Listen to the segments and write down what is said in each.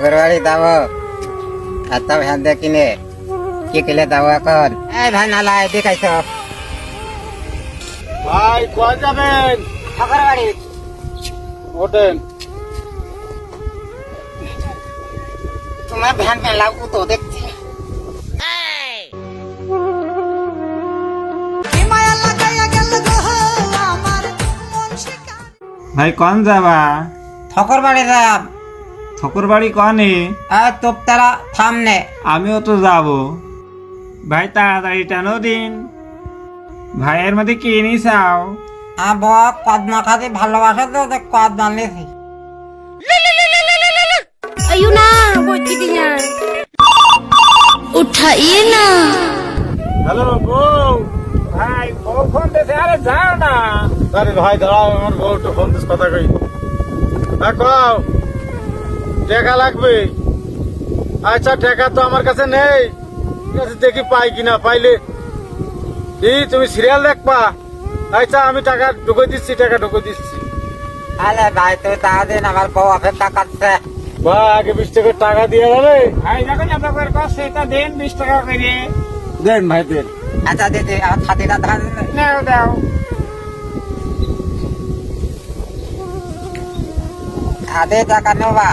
ঠাকুর বাড়ি যাব। এত ভ্যান দিয়ে কিনে। কি কিনে যাব এখন? এই ভাই নালা এদিকে আইসো ভাই কয় যাবেন? ঠাকুর বাড়ি ওঠেন তোমার ভ্যান মেলা তো দেখছি। ভাই কন যাবা? ঠাকুর বাড়ি যাব ঠকুর বাড়ি কনে? আর তোপ তারা থামনে আমিও তো যাব। ভাই তাড়াতাড়ি টান দিন। ভাইয়ের মধ্যে কি নিসাও আবার কদমা খাতে ভালোবাসা তো কদমা নিয়েছি আয়ু না না? ইয়ে ভাই ফোন আরে আমার ফোন কথা কই। টাকা লাগবে। আচ্ছা টাকা তো আমার কাছে নেই। ঠিক আছে, দেখি পাই কিনা পাইলে। এই তুমি সিরিয়াল দেখবা। আচ্ছা আমি টাকা ঢুকে দিচ্ছি টাকা ঢুকে দিচ্ছি। আরে ভাই তুই টাকা দিন আমার বউ অপেক্ষা করছে বা আগে বিশ টাকা টাকা দিয়ে যাবে। ভাই যখন আপনার কাছে এটা দেন বিশ টাকা করে। দেন ভাই দেন। আচ্ছা আমার ছাতিটা ধান নাও দাও। হাতে টাকা নেবা।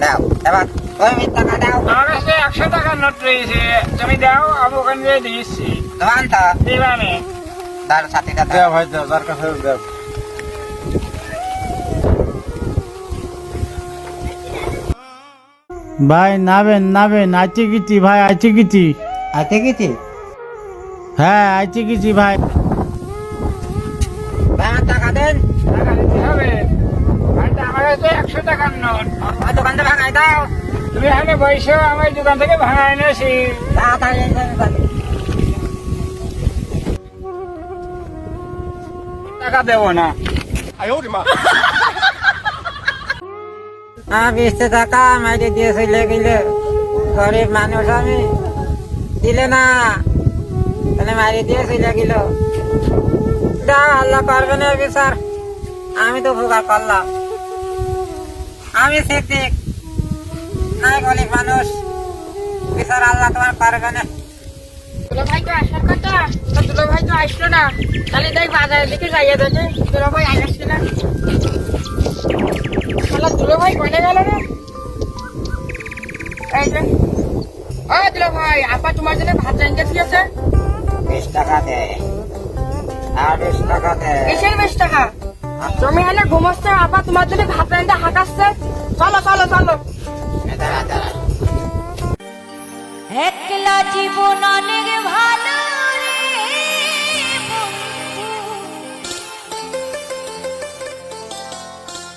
দাও এবার তুমি টাকা দাও। আমার কাছে একশো টাকার নোট রয়েছে তুমি দাও আমি ওখানে দিয়ে দিচ্ছি। দোকান তো দিবানে তার ছাতিটা দাও দেও ভাই দেও যার কাছে দেও। ভাই নাবেন নাবেন আইচি গেছি ভাই আইচি গেছি আছে কিছু হ্যাঁ আইচি গেছি ভাই। টাকা দেন। টাকা দিতে হবে। আমার কাছে একশো টাকার নোট। ওই দোকানটা ভাঙাই দাও। তুমি এখানে বসে আমার দোকান থেকে এনেছি তাড়াতাড়ি টাকা দেবো না। বিশ টাকা মাইরে দিয়ে চলে গেল গরিব মানুষ আমি। দিলে না। তাহলে মারি দিয়ে চলে গেল যা আল্লাহ করবে না বিচার। আমি তো উপকার করলাম। আমি ঠিক নাই গরিব মানুষ। বিচার আল্লাহ তোমার করবে না। দুলা ভাই তো আসার কথা তো দুলা ভাই তো আসলো না। তাহলে তাই বাজারের দিকে যাইয়া দেখে দুলা ভাই আসছে না। তাহলে দুলা ভাই কোনে গেল রে এই যে ও দুলা ভাই আপা তোমার জন্য ভাত বিশ টাকা দে। আর বিশ টাকা দে। তুমি এনে ঘুমাচ্ছে আপা তোমার জন্য ভাত রান্না হাঁকাচ্ছে। চলো চলো চলো।